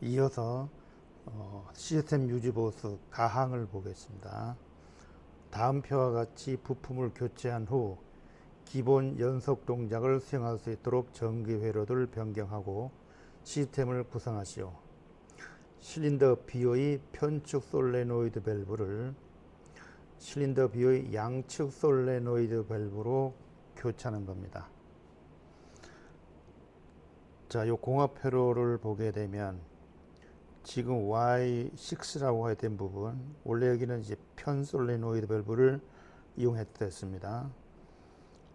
이어서 어, 시스템 유지 보수 가항을 보겠습니다. 다음 표와 같이 부품을 교체한 후 기본 연속 동작을 수행할 수 있도록 전기 회로를 변경하고 시스템을 구성하시오. 실린더 B의 편축 솔레노이드 밸브를 실린더 B의 양측 솔레노이드 밸브로 교체하는 겁니다. 자, 요 공합 회로를 보게 되면 지금 Y6라고 했던 부분 원래 여기는 이제 편 솔레노이드 밸브를 이용했습니다.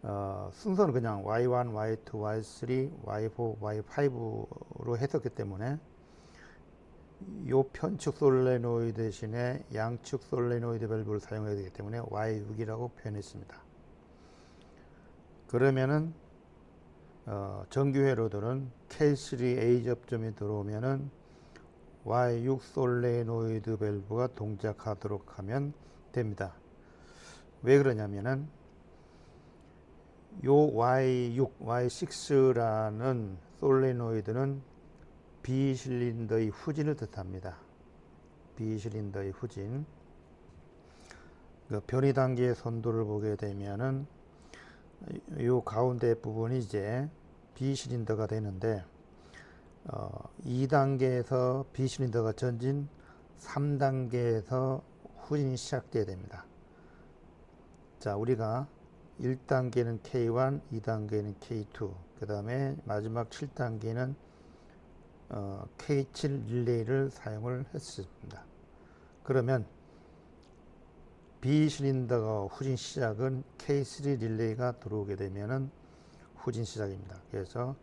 어, 순서는 그냥 Y1, Y2, Y3, Y4, Y5로 했었기 때문에 요 편축 솔레노이드 대신에 양측 솔레노이드 밸브를 사용해야 되기 때문에 Y6이라고 표현했습니다. 그러면은 어, 정규 회로들은 K3A 접점이 들어오면은 Y6 솔레노이드 밸브가 동작하도록 하면 됩니다. 왜 그러냐면은 요 Y6, Y6라는 솔레노이드는 비실린더의 후진을 뜻합니다. 비실린더의 후진. 그 변이 단계의 선도를 보게 되면은 요 가운데 부분이 이제 비실린더가 되는데 어, 2단계에서 비실린더가 전진 3단계에서 후진이 시작돼야 됩니다. 자, 우리가 1단계는 K1, 2단계는 K2, 그 다음에 마지막 7단계는 어, K7 릴레이를 사용을 했습니다. 그러면 B 실린더가 후진 시작은 K3 릴레이가 들어오게 되면은 후진 시작입니다. 그래서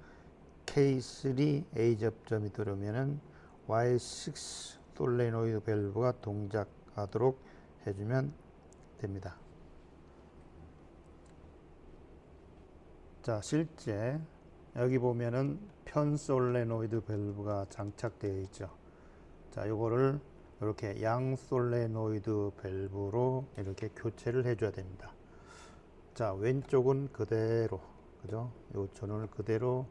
K3A 접점이 들어오면은 Y6 솔레노이드 밸브가 동작하도록 해주면 됩니다. 자, 실제 여기 보면은 편 솔레노이드 밸브가 장착되어 있죠. 자, 요거를 이렇게 양 솔레노이드 밸브로 이렇게 교체를 해줘야 됩니다. 자, 왼쪽은 그대로, 그죠? 요 전원을 그대로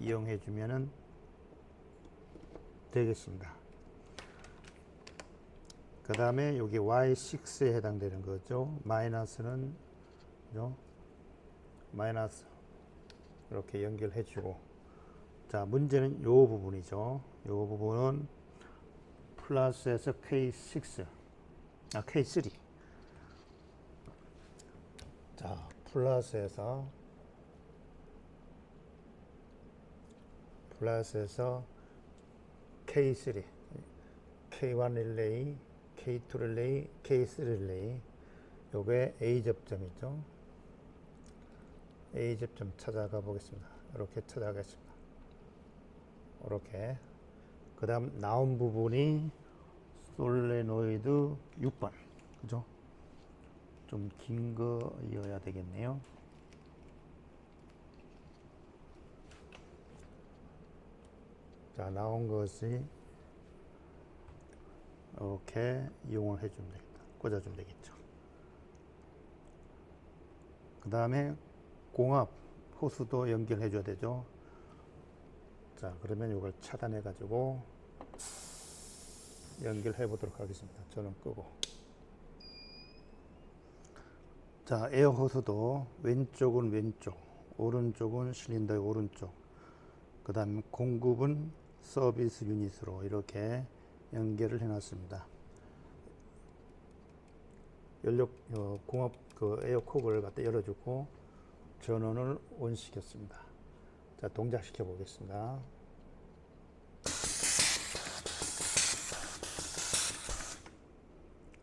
이용해 주면은 되겠습니다. 그 다음에 여기 Y6에 해당되는 거죠. 마이너스는, 그죠? 마이너스 이렇게 연결해 주고 자 문제는 요 부분이죠 요 부분은 플러스에서 K6 아 K3 자 플러스에서 플러스에서 K3 K1 릴레이 K2 릴레이 K3 릴레이 요게 A 접점이죠 A 접점 찾아가 보겠습니다. 이렇게 찾아가겠습니다. 이렇게 그 다음 나온 부분이 솔레노이드 6번 그죠? 좀 긴 거이어야 되겠네요. 자 나온 것이 이렇게 이용을 해주면 되겠다. 꽂아주면 되겠죠. 그 다음에 공합 호스도 연결해 줘야 되죠. 자, 그러면 이걸 차단해 가지고 연결해 보도록 하겠습니다. 저는 끄고. 자, 에어 호스도 왼쪽은 왼쪽, 오른쪽은 실린더의 오른쪽. 그 다음 공급은 서비스 유닛으로 이렇게 연결을 해 놨습니다. 연료 어, 공합 그 에어콕을 갖다 열어 주고 전원을 온 시켰습니다. 자, 동작시켜 보겠습니다.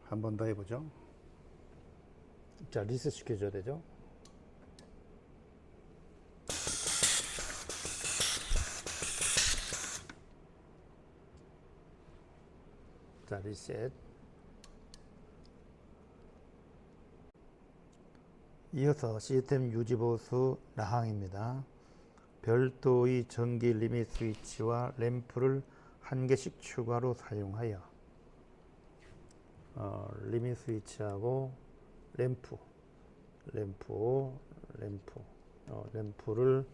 한 번 더 해보죠. 자, 리셋 시켜줘야 되죠. 자, 리셋. 이어서 시스템 유지보수 라항입니다. 별도의 전기 리밋 스위치와 램프를 한 개씩 추가로 사용하여 어, 리밋 스위치하고 램프, 램프, 램프, 어, 램프를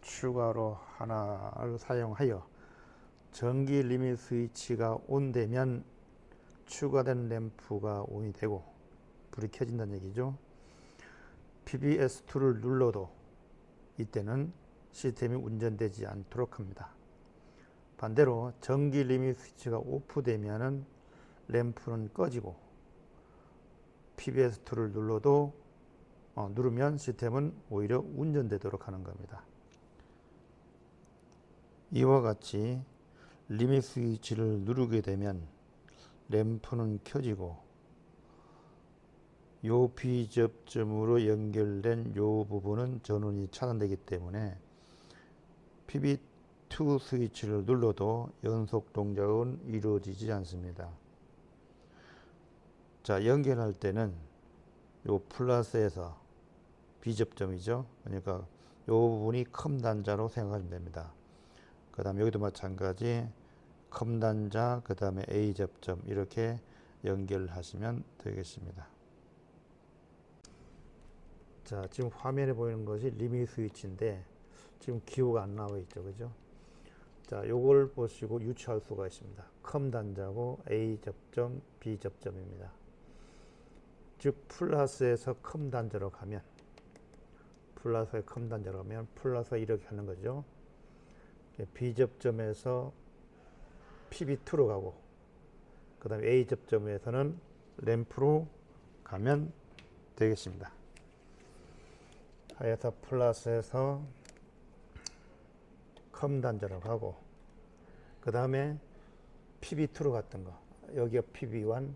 추가로 하나를 사용하여 전기 리밋 스위치가 온되면 추가된 램프가 온이 되고 불이 켜진다는 얘기죠. PBS2를 눌러도 이때는 시스템이 운전되지 않도록 합니다. 반대로 전기 리밋 스위치가 오프되면은 램프는 꺼지고 PBS2를 눌러도 어, 누르면 시스템은 오히려 운전되도록 하는 겁니다. 이와 같이 리밋 스위치를 누르게 되면 램프는 켜지고 요 비접점으로 연결된 요 부분은 전원이 차단되기 때문에 PB2 스위치를 눌러도 연속 동작은 이루어지지 않습니다. 자, 연결할 때는 요 플러스에서 비접점이죠. 그러니까 요 부분이 컴 단자로 생각하시면 됩니다. 그 다음에 여기도 마찬가지 컴 단자, 그 다음에 A 접점 이렇게 연결하시면 되겠습니다. 자, 지금 화면에 보이는 것이 리밋 스위치인데 지금 기호가 안 나와 있죠. 그죠? 자, 요걸 보시고 유추할 수가 있습니다. 컴 단자고 A 접점, B 접점입니다. 즉 플러스에서 컴 단자로 가면 플러스에 컴 단자로 가면 플러스 이렇게 하는 거죠. B 접점에서 PB2로 가고 그 다음에 A 접점에서는 램프로 가면 되겠습니다. 하여서 플러스에서 컴 단자로 가고 그 다음에 PB2로 갔던 거 여기가 PB1,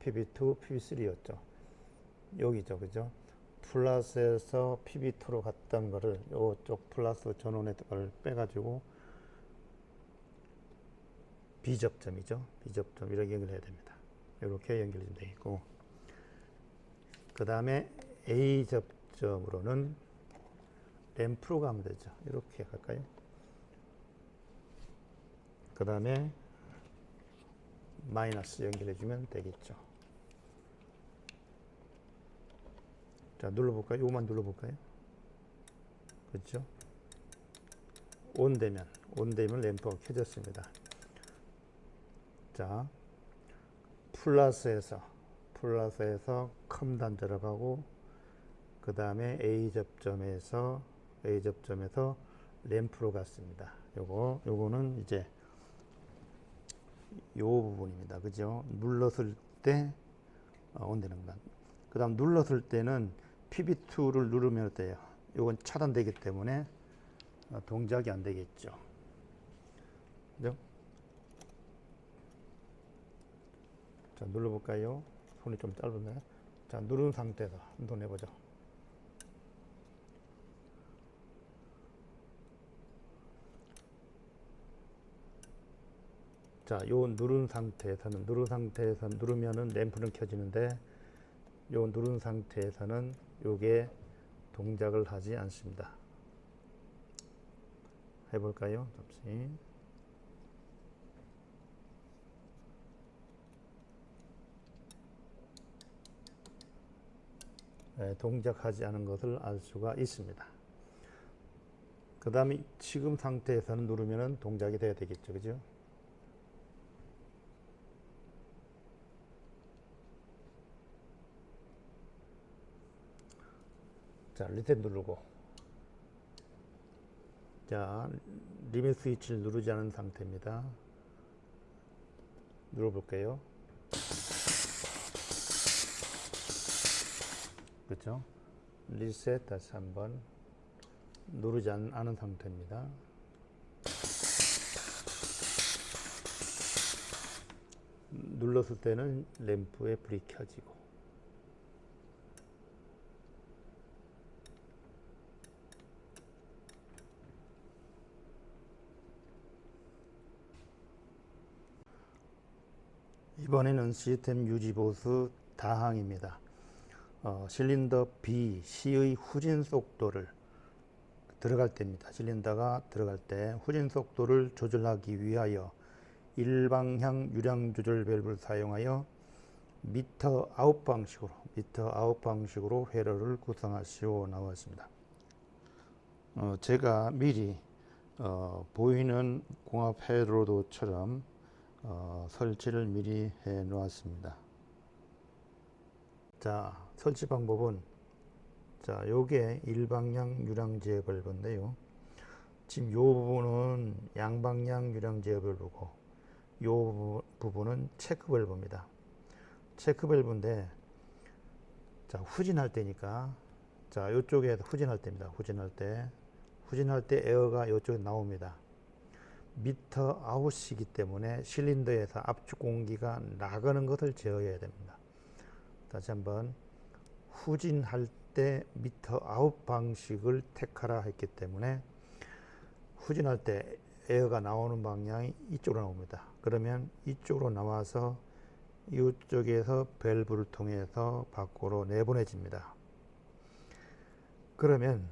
PB2, PB3였죠. 여기죠, 그죠? 플러스에서 PB2로 갔던 거를 이쪽 플러스 전원의 걸 빼가지고 B접점이죠. B접점 이렇게 연결해야 됩니다. 이렇게 연결이 되어 있고 그 다음에 A 접점으로는 램프로 가면 되죠. 이렇게 갈까요? 그 다음에 마이너스 연결해 주면 되겠죠. 자, 눌러볼까요? 요만 눌러볼까요? 그렇죠? 온 되면, 온 되면 램프가 켜졌습니다. 자, 플러스에서, 플러스에서 컴 단자로 가고, 그 다음에 A 접점에서, A 접점에서 램프로 갔습니다. 요거, 요거는 이제 요 부분입니다. 그죠? 눌렀을 때, 어, 온되는 겁니다. 그 다음 눌렀을 때는 PB2를 누르면 어때요? 이건 차단되기 때문에 어, 동작이 안 되겠죠. 그죠? 자, 눌러볼까요? 손이 좀 짧은데. 자, 누른 상태에서 한번 해보죠. 자, 요 누른 상태에서는 누른 상태에서 누르면은 램프는 켜지는데 요 누른 상태에서는 요게 동작을 하지 않습니다. 해볼까요? 잠시. 동작하지 않은 것을 알 수가 있습니다. 그 다음에 지금 상태에서는 누르면 동작이 돼야 되겠죠. 그죠? 자, 리셋 누르고. 자, 리밋 스위치를 누르지 않은 상태입니다. 눌러볼게요. 그렇죠? 리셋 다시 한번 누르지 않, 않은 상태입니다. 눌렀을 때는 램프에 불이 켜지고 이번에는 시스템 유지 보수 다항입니다. 어, 실린더 B, C의 후진 속도를 들어갈 때입니다. 실린더가 들어갈 때 후진 속도를 조절하기 위하여 일방향 유량 조절 밸브를 사용하여 미터 아웃 방식으로 미터 아웃 방식으로 회로를 구성하시오 나왔습니다. 어, 제가 미리 어, 보이는 공합 회로도처럼 어, 설치를 미리 해 놓았습니다. 자, 설치 방법은 자, 요게 일방향 유량제 밸브인데요. 지금 요 부분은 양방향 유량제 밸브고 요 부- 부분은 체크 밸브입니다. 체크 밸브인데 자, 후진할 때니까 자, 요쪽에 후진할 때입니다. 후진할 때 후진할 때 에어가 이쪽에 나옵니다. 미터 아웃이기 때문에 실린더에서 압축 공기가 나가는 것을 제어해야 됩니다. 다시 한번 후진할 때 미터 아웃 방식을 택하라 했기 때문에 후진할 때 에어가 나오는 방향이 이쪽으로 나옵니다. 그러면 이쪽으로 나와서 이쪽에서 밸브를 통해서 밖으로 내보내집니다. 그러면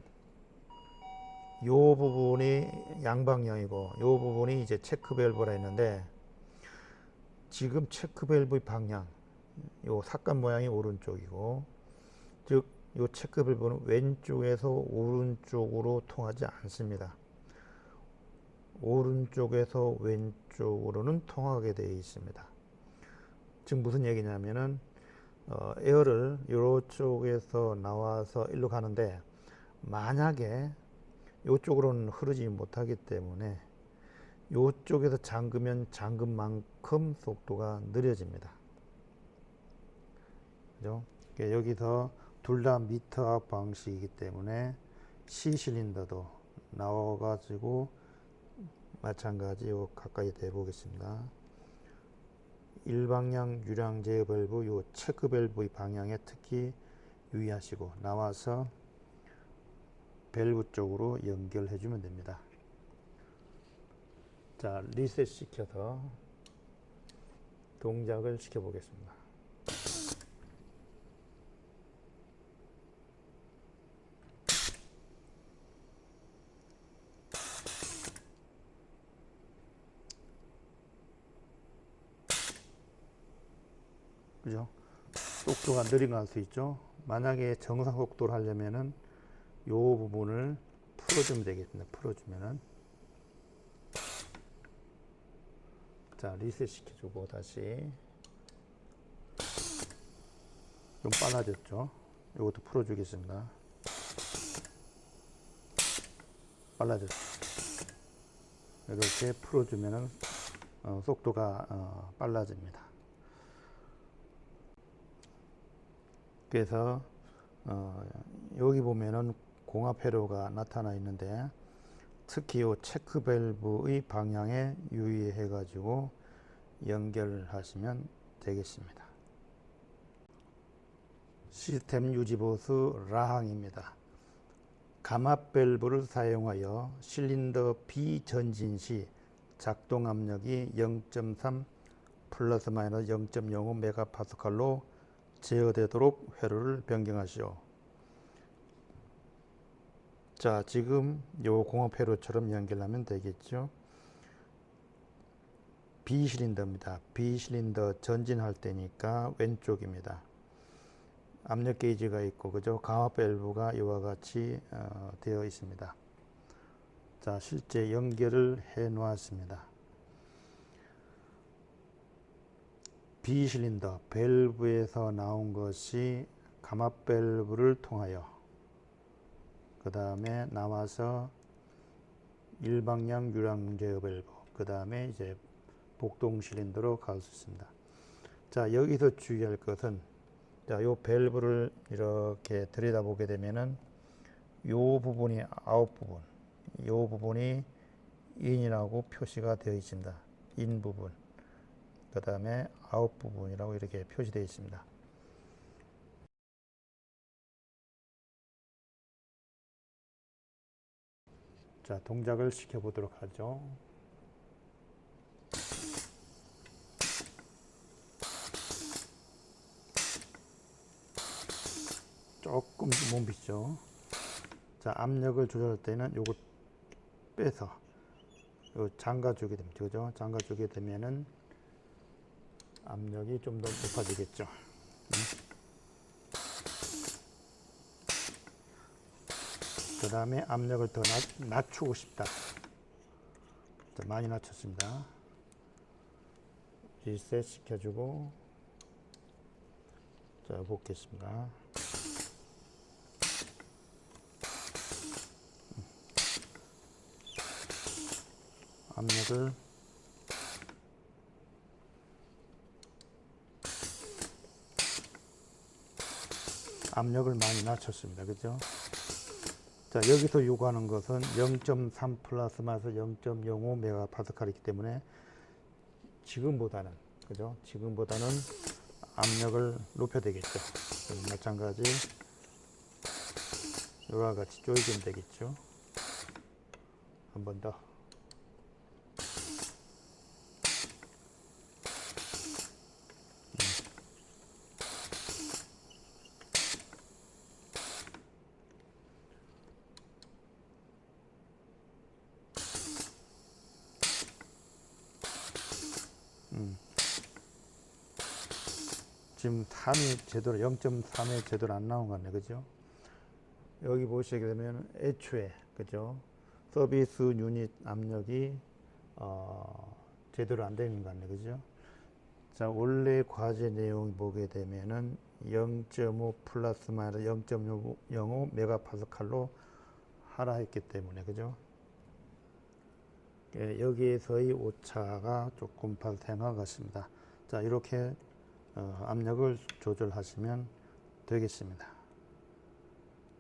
요 부분이 양방향이고 요 부분이 이제 체크 밸브라 했는데 지금 체크 밸브의 방향 요 삭간 모양이 오른쪽이고 즉요 체크 밸브는 왼쪽에서 오른쪽으로 통하지 않습니다. 오른쪽에서 왼쪽으로는 통하게 되어 있습니다. 즉 무슨 얘기냐면은 어, 에어를 요쪽에서 나와서 일로 가는데 만약에 요쪽으로는 흐르지 못하기 때문에 요쪽에서 잠그면 잠근 만큼 속도가 느려집니다. 그죠? 그러니까 여기서 둘 다 미터 앞 방식이기 때문에 C 실린더도 나와가지고 마찬가지 요 가까이 대 보겠습니다. 일방향 유량 제어 밸브 요 체크 밸브의 방향에 특히 유의하시고 나와서 밸브 쪽으로 연결해 주면 됩니다. 자, 리셋 시켜서 동작을 시켜 보겠습니다. 그죠? 속도가 느린 걸할수 있죠. 만약에 정상 속도를 하려면은 요 부분을 풀어주면 되겠습니다. 풀어주면은 자 리셋 시켜주고 다시 좀 빨라졌죠. 이것도 풀어주겠습니다. 빨라졌죠. 이렇게 풀어주면은 어, 속도가 어, 빨라집니다. 그래서 어, 여기 보면은 공합 회로가 나타나 있는데 특히 이 체크 밸브의 방향에 유의해 가지고 연결하시면 되겠습니다. 시스템 유지보수 라항입니다. 감압 밸브를 사용하여 실린더 비전진 시 작동 압력이 0.3 플러스 마이너스 0.05 메가파스칼로 제어되도록 회로를 변경하시오. 자, 지금 요 공업 회로처럼 연결하면 되겠죠. B 실린더입니다. B 실린더 전진할 때니까 왼쪽입니다. 압력 게이지가 있고 그죠? 강압 밸브가 이와 같이 어, 되어 있습니다. 자, 실제 연결을 해 놓았습니다. B 실린더 밸브에서 나온 것이 감압 밸브를 통하여. 그 다음에 나와서 일방향 유량 제어 밸브. 그 다음에 이제 복동 실린더로 갈 수 있습니다. 자 여기서 주의할 것은 자요 밸브를 이렇게 들여다보게 되면은 요 부분이 아웃 부분. 요 부분이 인이라고 표시가 되어 있습니다. 인 부분. 그 다음에 아웃 부분이라고 이렇게 표시되어 있습니다. 자, 동작을 시켜보도록 하죠. 조금 몸비죠. 자, 압력을 조절할 때는 요거 빼서 요 잠가 주게 됩니다. 그죠? 잠가 주게 되면은 압력이 좀 더 높아지겠죠. 그 다음에 압력을 더 낮, 낮추고 싶다. 자, 많이 낮췄습니다. 리셋 시켜주고 자 보겠습니다. 압력을 압력을 많이 낮췄습니다. 그죠? 자, 여기서 요구하는 것은 0.3 플러스 마이너스 0.05 메가파스칼이기 때문에 지금보다는 그죠? 지금보다는 압력을 높여야 되겠죠. 마찬가지 이와 같이 조이면 되겠죠. 한 번 더. 지금 3이 제대로 0.3이 제대로 안 나온 거 같네. 그죠? 여기 보시게 되면 애초에 그죠? 서비스 유닛 압력이 어, 제대로 안 되는 거 같네. 그죠? 자 원래 과제 내용 보게 되면은 0.5 플러스 마이너스 0.05 메가파스칼로 하라 했기 때문에 그죠? 예, 여기에서의 오차가 조금 발생한 것 같습니다. 자 이렇게 어, 압력을 조절하시면 되겠습니다.